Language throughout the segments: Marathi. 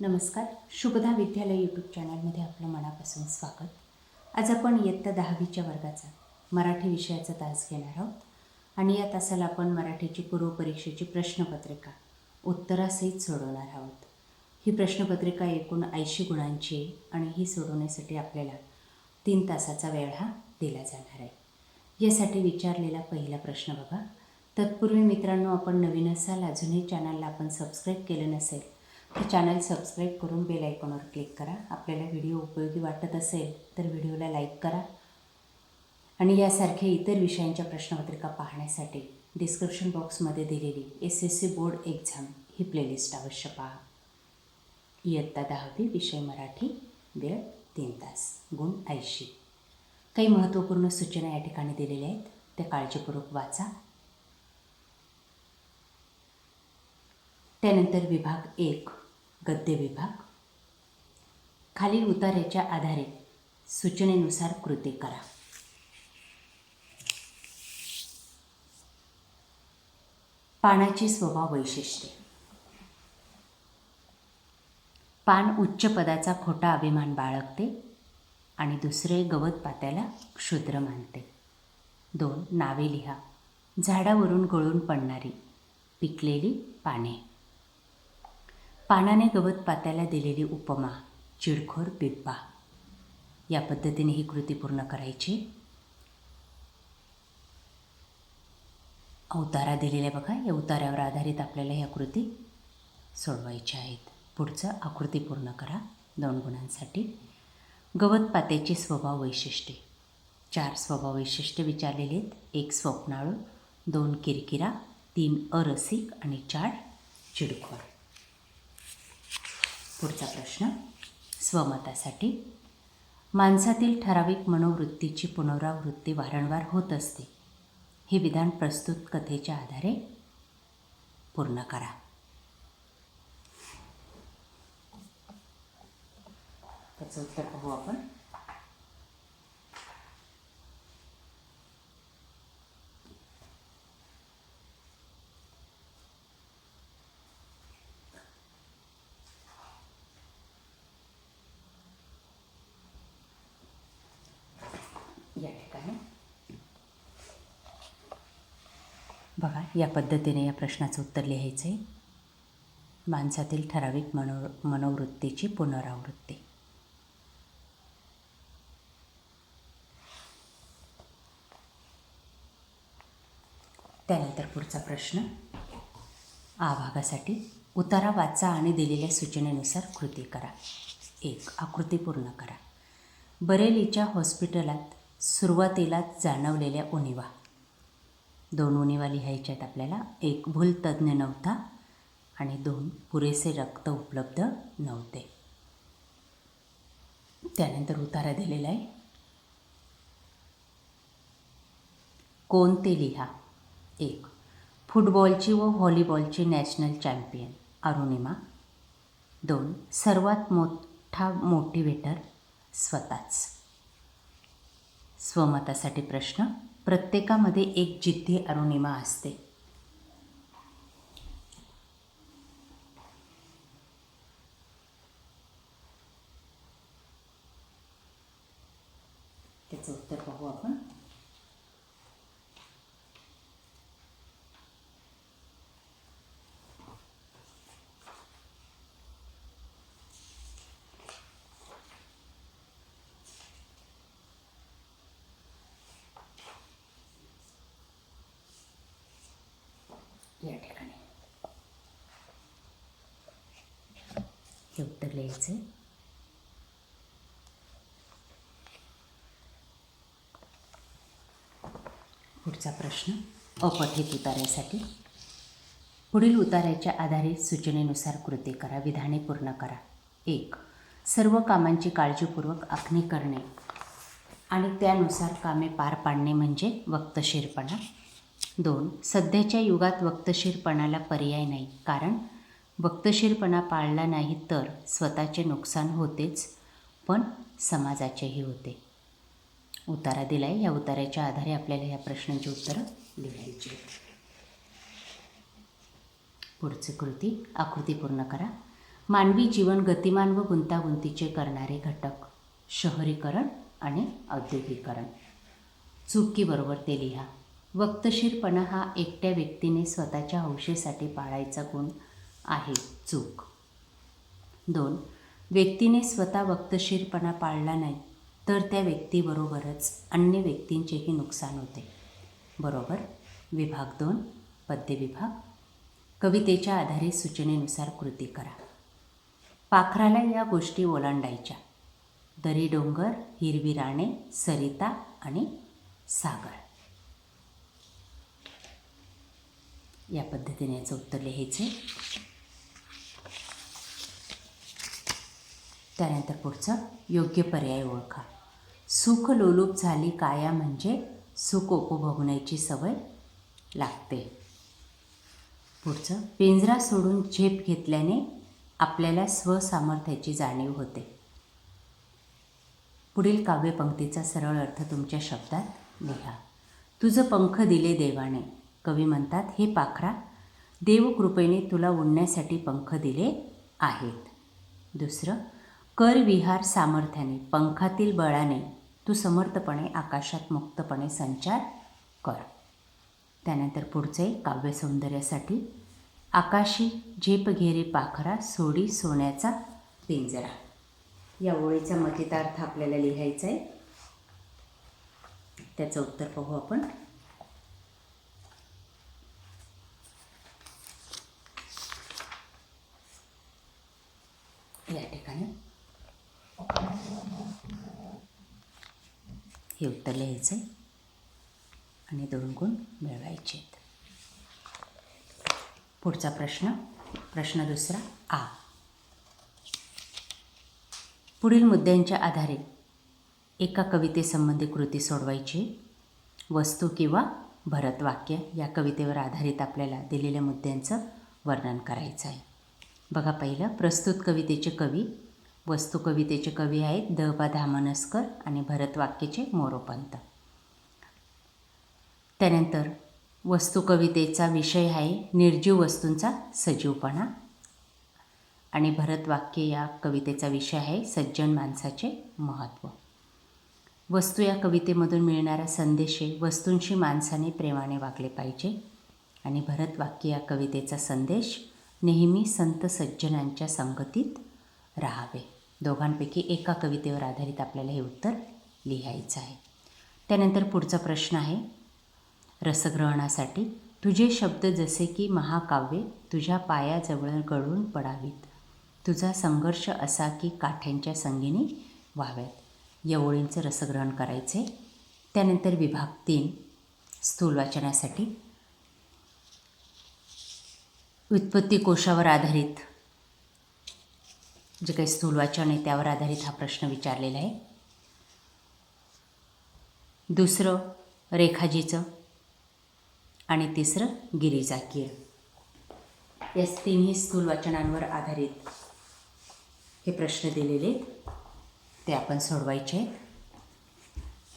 नमस्कार. शुभदा विद्यालय यूट्यूब चॅनलमध्ये आपलं मनापासून स्वागत. आज आपण इयत्ता दहावीच्या वर्गाचा मराठी विषयाचा तास घेणार आहोत. आणि या तासाला आपण मराठीची पूर्वपरीक्षेची प्रश्नपत्रिका उत्तरासहित सोडवणार आहोत. ही प्रश्नपत्रिका एकूण ऐंशी गुणांची आहे आणि ही सोडवण्यासाठी आपल्याला तीन तासाचा वेळ हा दिला जाणार आहे. यासाठी विचारलेला पहिला प्रश्न बघा. तत्पूर्वी मित्रांनो आपण नवीन असाल अजूनही चॅनलला आपण सबस्क्राईब केलं नसेल तर चॅनल सबस्क्राईब करून बेल आयकॉनवर क्लिक करा. आपल्याला व्हिडिओ उपयोगी वाटत असेल तर व्हिडिओला लाईक करा. आणि यासारख्या इतर विषयांच्या प्रश्नपत्रिका पाहण्यासाठी डिस्क्रिप्शन बॉक्समध्ये दिलेली S S C board exam ही प्लेलिस्ट अवश्य पहा. इयत्ता दहावी विषय मराठी वेळ तीन तास गुण ऐंशी. काही महत्त्वपूर्ण सूचना या ठिकाणी दिलेल्या आहेत त्या काळजीपूर्वक वाचा. त्यानंतर विभाग एक गद्य विभाग. खालील उतार्याच्या आधारे सूचनेनुसार कृती करा. पानाची स्वभाव वैशिष्ट्ये. पान उच्च पदाचा खोटा अभिमान बाळगते आणि दुसरे गवत पात्याला क्षुद्र मानते. दोन नावे लिहा. झाडावरून गळून पडणारी पिकलेली पाने. पानाने गवत पात्याला दिलेली उपमा चिडखोर बिब्बा या पद्धतीने ही कृती पूर्ण करायची. अवतारा दिलेल्या बघा या उतारावर आधारित आपल्याला ह्या कृती सोडवायच्या आहेत. पुढचं आकृती पूर्ण करा दोन गुणांसाठी. गवत पात्याची स्वभाव वैशिष्ट्ये. चार स्वभाव वैशिष्ट्य विचारलेली आहेत. एक स्वप्नाळू दोन किरकिरा तीन अरसिक आणि चार चिडखोर पुढचा प्रश्न. स्वमतासाठी. माणसातील ठराविक मनोवृत्तीची पुनरावृत्ती वारंवार होत असते. हे विधान प्रस्तुत कथेच्या आधारे पूर्ण करा. त्याचं उत्तर पाहू आपण या ठिकाणी बघा या पद्धतीने या प्रश्नाचं उत्तर लिहायचं आहे माणसातील ठराविक मनो मनोवृत्तीची पुनरावृत्ती. त्यानंतर पुढचा प्रश्न. आ भागासाठी उतारा वाचा आणि दिलेल्या सूचनेनुसार कृती करा. एक आकृती पूर्ण करा. बरेलीच्या हॉस्पिटलात सुरुवातीलाच जाणवलेल्या उणिवा. दोन उणिवा लिहायच्या आहेत आपल्याला एक भूल तज्ज्ञ नव्हता आणि दोन पुरेसे रक्त उपलब्ध नव्हते. त्यानंतर उतारा दिलेला आहे. कोणते लिहा? एक फुटबॉलची व व्हॉलीबॉलची नॅशनल चॅम्पियन अरुणिमा. दोन सर्वात मोठा मोटिवेटर स्वतःच. स्वमतासाठी प्रश्न. प्रत्येकामध्ये एक जिद्दी अरुणिमा असते. त्याचं उत्तर पाहू आपण. या ठिकाणी. हे उत्तर लिहायचं पुढचा प्रश्न अपठित उतार्यासाठी. पुढील उतार्याच्या आधारे सूचनेनुसार कृती करा विधाने पूर्ण करा. एक सर्व कामांची काळजीपूर्वक आखणी करणे आणि त्यानुसार कामे पार पाडणे म्हणजे वक्तशीरपणा. दोन सध्याच्या युगात वक्तशीरपणाला पर्याय नाही. कारण वक्तशीरपणा पाळला नाही तर स्वतःचे नुकसान होतेच पण समाजाचेही होते. उतारा दिला आहे या उताराच्या आधारे आपल्याला या प्रश्नांची उत्तरं लिहायची पुढची कृती आकृती पूर्ण करा. मानवी जीवन गतिमान व गुंतागुंतीचे करणारे घटक शहरीकरण आणि औद्योगिकरण. चुकीबरोबर ते लिहा. वक्तशीरपणा हा एकट्या व्यक्तीने स्वतःच्या हौशेसाठी पाळायचा गुण आहे. चूक. दोन. व्यक्तीने स्वतः वक्तशीरपणा पाळला नाही तर त्या व्यक्तीबरोबरच अन्य व्यक्तींचेही नुकसान होते. बरोबर? विभाग दोन. पद्य विभाग. कवितेच्या आधारे सूचनेनुसार कृती करा. पाखराला या गोष्टी ओलांडायच्या. दरी डोंगर हिरवी राणे सरिता आणि सागर. या पद्धतीने याचं उत्तर लिहायचे त्यानंतर पुढचं योग्य पर्याय ओळखा. सुख लोलूप झाली काया म्हणजे सुख उपभोगण्याची सवय लागते. पुढचं पिंजरा सोडून झेप घेतल्याने आपल्याला स्वसामर्थ्याची जाणीव होते. पुढील काव्यपंक्तीचा सरळ अर्थ तुमच्या शब्दात लिहा. तुझं पंख दिले देवाने कवी म्हणतात हे पाखरा देवकृपेने तुला उडण्यासाठी पंख दिले आहेत. दुसरं कर विहार सामर्थ्याने पंखातील बळाने तू समर्थपणे आकाशात मुक्तपणे संचार कर. त्यानंतर पुढचे काव्य सौंदर्यासाठी आकाशी झेप घेरे पाखरा सोडी सोन्याचा पिंजरा. या ओळीचा मथितार्थ आपल्याला लिहायचा आहे त्याचं उत्तर पाहू आपण या ठिकाणी हे उत्तर आहे. आणि दोन गुण मिळवायचे पुढचा प्रश्न प्रश्न दुसरा आ. पुढील मुद्द्यांच्या आधारे एका कवितेसंबंधी कृती सोडवायची वस्तू किंवा भरतवाक्य या कवितेवर आधारित आपल्याला दिलेल्या मुद्द्यांचं वर्णन करायचं आहे. बघा पहिलं प्रस्तुत कवितेचे कवी वस्तू कवितेचे कवी आहेत द बा धामनस्कर आणि भरतवाक्याचे मोरोपंत. त्यानंतर वस्तुकवितेचा विषय आहे निर्जीव वस्तूंचा सजीवपणा. आणि भरतवाक्य या कवितेचा विषय आहे सज्जन माणसाचे महत्त्व. वस्तू या कवितेमधून मिळणारा संदेश आहे वस्तूंशी माणसाने प्रेमाने वागले पाहिजे. आणि भरतवाक्य या कवितेचा संदेश नेहमी संत सज्जनांच्या संगतीत राहावे. दोघांपैकी एका कवितेवर आधारित आपल्याला हे उत्तर लिहायचं आहे. त्यानंतर पुढचा प्रश्न आहे रसग्रहणासाठी. तुझे शब्द जसे की महाकाव्ये तुझ्या पायाजवळ गळून पडावीत. तुझा संघर्ष असा की काठ्यांच्या संगीने व्हाव्यात या ओळींचं रसग्रहण करायचे. त्यानंतर विभाग तीन. स्थूल वाचनासाठी. व्युत्पत्ती कोशावर आधारित. जे काही स्थूल वाचन आहे त्यावर आधारित हा प्रश्न विचारलेला आहे. दुसरं रेखाजीचं. आणि तिसरं गिरिजाकीय. या तिन्ही स्थूल वाचनांवर आधारित हे प्रश्न दिलेले आहेत. ते आपण सोडवायचे आहेत.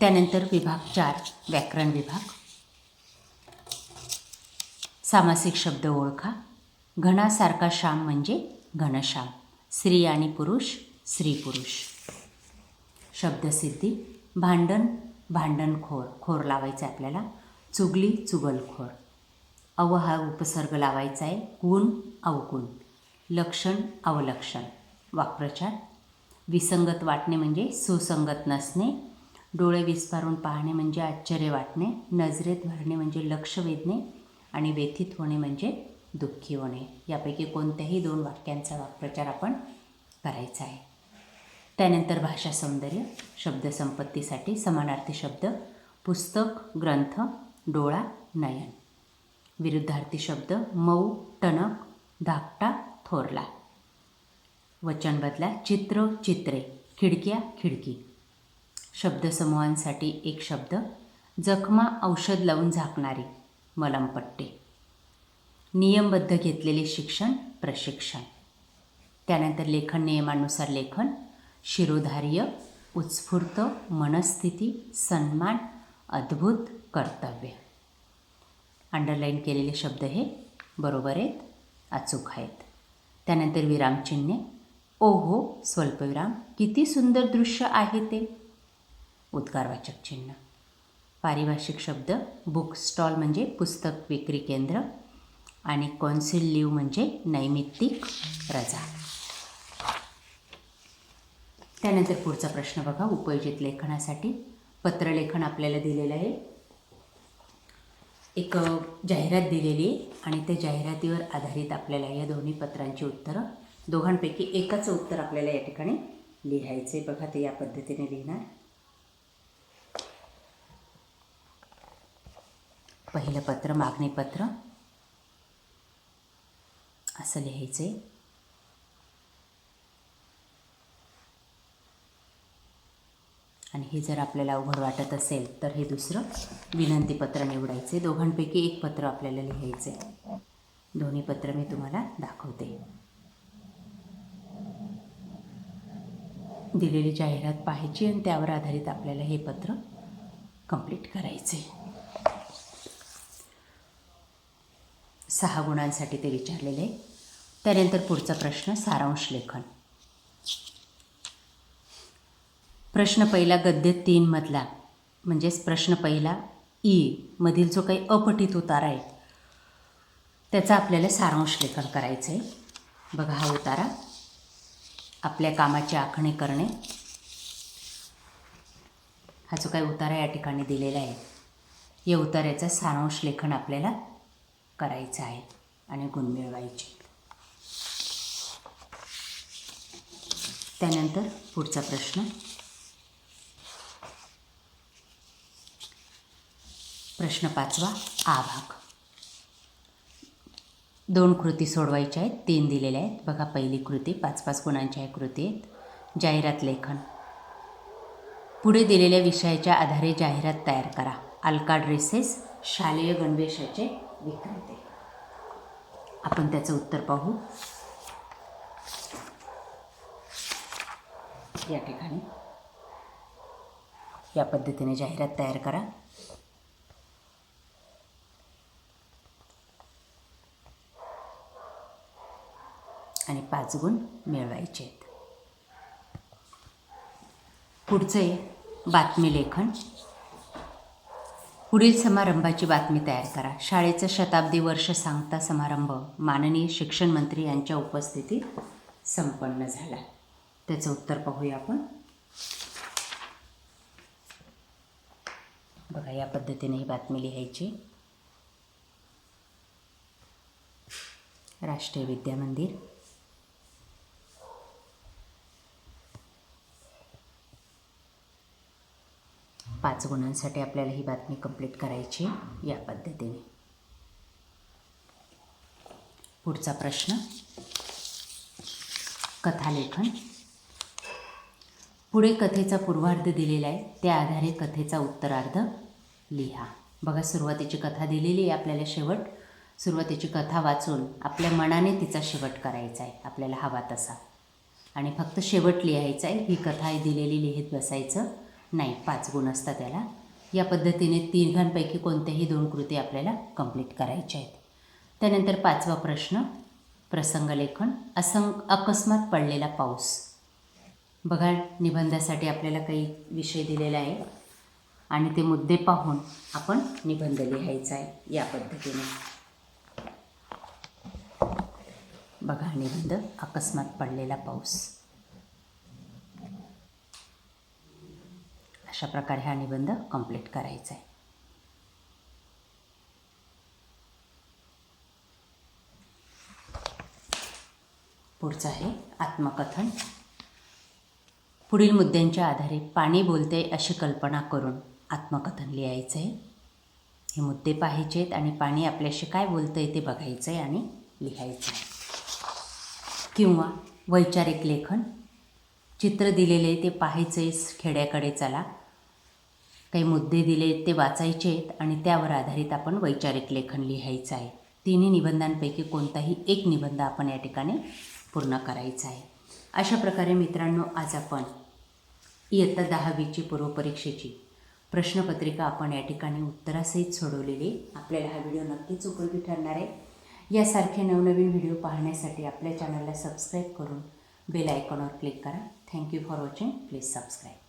त्यानंतर विभाग चार व्याकरण विभाग. सामासिक शब्द ओळखा. घणासारखा श्याम म्हणजे घनश्याम. स्त्री आणि पुरुष स्त्री पुरुष. शब्दसिद्धी भांडण भांडणखोर खोर लावायचं आहे आपल्याला. चुगली चुगलखोर. अव हा उपसर्ग लावायचा आहे. गुण अवगुण. लक्षण अवलक्षण. वाक्प्रचार. विसंगत वाटणे म्हणजे सुसंगत नसणे. डोळे विस्फारून पाहणे म्हणजे आश्चर्य वाटणे. नजरेत भरणे म्हणजे लक्ष वेधणे. आणि व्यथित होणे म्हणजे दुःखी होणे. यापैकी कोणत्याही दोन वाक्यांचा वाक्प्रचार आपण करायचा आहे. त्यानंतर भाषा सौंदर्य शब्दसंपत्तीसाठी समानार्थी शब्द पुस्तक ग्रंथ डोळा नयन. विरुद्धार्थी शब्द मऊ टणक धाकटा थोरला. वचन बदला चित्र चित्रे. खिडक्या खिडकी. शब्दसमूहांसाठी एक शब्द जखमा औषध लावून झाकणारी मलमपट्टे. नियमबद्ध घेतलेले शिक्षण प्रशिक्षण. त्यानंतर लेखन नियमानुसार लेखन शिरोधार्य उत्स्फूर्त मनस्थिती सन्मान अद्भुत कर्तव्य. अंडरलाईन केलेले शब्द हे बरोबर आहेत अचूक आहेत. त्यानंतर विरामचिन्हे. ओहो स्वल्पविराम किती सुंदर दृश्य आहे ते. उद्गारवाचक चिन्ह. पारिभाषिक शब्द बुक स्टॉल म्हणजे पुस्तक विक्री केंद्र आणि कॉन्सिल लिव्ह म्हणजे नैमित्तिक रजा. त्यानंतर पुढचा प्रश्न बघा उपयोजित लेखनासाठी. पत्रलेखन आपल्याला दिलेलं आहे. एक जाहिरात दिलेली आणि त्या जाहिरातीवर आधारित आपल्याला या दोन्ही पत्रांची उत्तरं दोघांपैकी एकाचं उत्तर आपल्याला या ठिकाणी लिहायचे बघा ते या पद्धतीने लिहिणार. पहिलं पत्र मागणीपत्र असं लिहायचं आणि हे जर आपल्याला अवघड वाटत असेल तर हे दुसरं विनंतीपत्र निवडायचे. दोघांपैकी एक पत्र आपल्याला लिहायचे दोन्ही पत्र मी तुम्हाला दाखवते. दिलेली जाहिरात पाहायची आणि त्यावर आधारित आपल्याला हे पत्र कंप्लीट करायचे. सहा गुणांसाठी ते विचारलेले. आहे. त्यानंतर पुढचा प्रश्न सारांश लेखन. प्रश्न पहिला गद्य तीनमधला म्हणजेच प्रश्न पहिला ई मधील जो काही अपठित उतारा आहे त्याचा आपल्याला सारांश लेखन करायचं आहे बघा हा उतारा. आपल्या कामाची आखणी करणे. हा जो काही उतारा या ठिकाणी दिलेला आहे या उतार्याचं सारांश लेखन आपल्याला करायचं आहे आणि गुण मिळवायचे. त्यानंतर पुढचा प्रश्न. प्रश्न पाचवा आ भाग दोन कृती सोडवायच्या आहेत तीन दिलेल्या आहेत. बघा पहिली कृती पाच पाच गुणांच्या ह्या कृती आहेत जाहिरात लेखन. पुढे दिलेल्या विषयाच्या आधारे जाहिरात तयार करा. अल्का ड्रेसेस शालेय गणवेशाचे विक्रेते. आपण त्याचं उत्तर पाहू. या ठिकाणी. या पद्धतीने जाहिरात तयार करा आणि पाच गुण मिळवायचे आहेत पुढचं आहे बातमी लेखन. पुढील समारंभाची बातमी तयार करा. शाळेचं शताब्दी वर्ष सांगता समारंभ माननीय शिक्षण मंत्री यांच्या उपस्थितीत संपन्न झाला. त्याचं उत्तर पाहूया आपण. बघा या पद्धतीने ही बातमी लिहायची. राष्ट्रीय विद्या मंदिर. पाच गुणांसाठी आपल्याला ही बातमी कंप्लीट करायची आहे या पद्धतीने. पुढचा प्रश्न. कथालेखन. पुढे कथेचा पूर्वार्ध दिलेला आहे. त्या आधारे कथेचा उत्तरार्ध लिहा. बघा सुरुवातीची कथा दिलेली आहे आपल्याला शेवट. सुरुवातीची कथा वाचून आपल्या मनाने तिचा शेवट करायचा आहे. आपल्याला हवा तसा. आणि फक्त शेवट लिहायचा आहे. ही कथा दिलेली लिहित बसायचं. नाही पाच गुण असतात त्याला. या पद्धतीने तिघांपैकी कोणत्याही दोन कृती आपल्याला कंप्लीट करायच्या आहेत. त्यानंतर पाचवा प्रश्न प्रसंगलेखन असं अकस्मात पडलेला पाऊस. बघा निबंधासाठी आपल्याला काही विषय दिलेला आहे आणि ते मुद्दे पाहून आपण निबंध लिहायचा आहे या पद्धतीने. बघा निबंध अकस्मात पडलेला पाऊस. अशा प्रकारे हा निबंध कंप्लीट करायचा आहे. पुढचं आहे आत्मकथन. पुढील मुद्द्यांच्या आधारे पाणी बोलते अशी कल्पना करून आत्मकथन लिहायचं आहे हे मुद्दे पाहायचे आहेत आणि पाणी आपल्याशी काय बोलतं आहे ते बघायचं आहे आणि लिहायचं आहे किंवा वैचारिक लेखन. चित्र दिलेले ते पाहायचे खेड्याकडे चला. काही मुद्दे दिले ते वाचायचे आहेत आणि त्यावर आधारित आपण वैचारिक लेखन लिहायचं आहे. तिन्ही निबंधांपैकी कोणताही एक निबंध आपण या ठिकाणी पूर्ण करायचा आहे. अशा प्रकारे मित्रांनो आज आपण इयत्ता दहावीची पूर्वपरीक्षेची प्रश्नपत्रिका आपण या ठिकाणी उत्तरासहित सोडवलेली आपल्याला हा व्हिडिओ नक्कीच उपयोगी ठरणार आहे. यासारखे नवनवीन व्हिडिओ पाहण्यासाठी आपल्या चॅनलला सबस्क्राईब करून बेल आयकॉनवर क्लिक करा. Thank you for watching. Please subscribe.